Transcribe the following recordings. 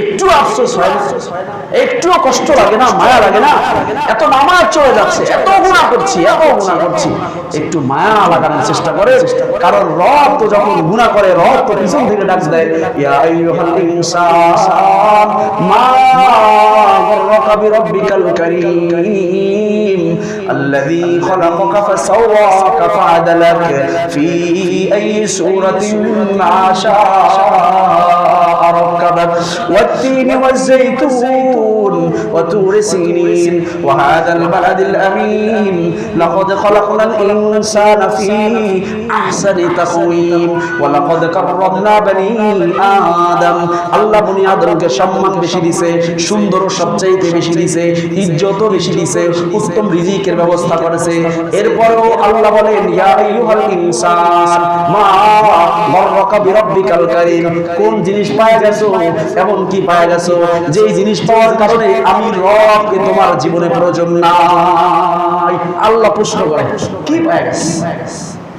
একটু আফসোস হয় না একটু কষ্ট লাগে না মায়া লাগে না এত নামাজ চলে যাচ্ছে এত গুণা করছি এত গুণা করছি একটু মায়া লাগানোর চেষ্টা করে কারণ রব তো যখন গুণা করে রব তো পিছন থেকে ডাক দেয় ইয়া আইয়ুহাল ইনসান মা গররাকা বিরাব্বিকাল কারীম الذي خلقك فسواك فعدلك في أي سورة ما شاء ركبك والتين والزيتون وتور سينين وهذا البلد الأمين. لقد خلقنا الإنسان في أحسن تقويم ولقد كرمنا بني آدم আল্লাহ বনি আদমকে সম্মান বেশি দিছে সুন্দর সবচাইতে বেশি দিছে ইজ্জতও বেশি দিছে উত্তম রিজিকের ব্যবস্থা করেছে এরপরেও আল্লাহ বলেন ইয়া আইয়ুহাল ইনসান মা গররাকা বিরাব্বিকাল কারীম কোন জিনিস পায় গেছো এমন কি পায় গেছো যেই জিনিস পাওয়ার কারণে আমি রবকে তোমার জীবনে প্রয়োজন নাই আল্লাহ প্রশ্ন করে। কি পায় গেছে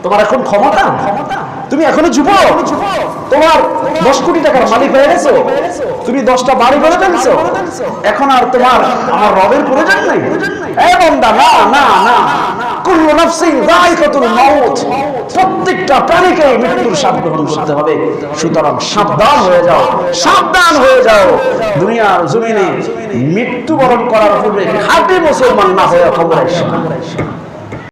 তোমার এখন ক্ষমতা? তুমি এখনও যুবক? তোমার দশ কোটি টাকার মালিক হয়ে গেছো? তুমি দশটা বাড়ি করে ফেলছো? এখন আর তোমার আমার রবের প্রয়োজন নেই। না না না। কুল্লু নাফসিন যায়কাতুল মাউত প্রত্যেকটা প্রাণীকে মৃত্যুর স্বাদ গ্রহণ করতে হবে। সুতরাং সাবধান হয়ে যাও। সাবধান হয়ে যাও। দুনিয়ার জমিনে মৃত্যুবরণ করার পূর্বে খাঁটি মুসলমান না হয়ে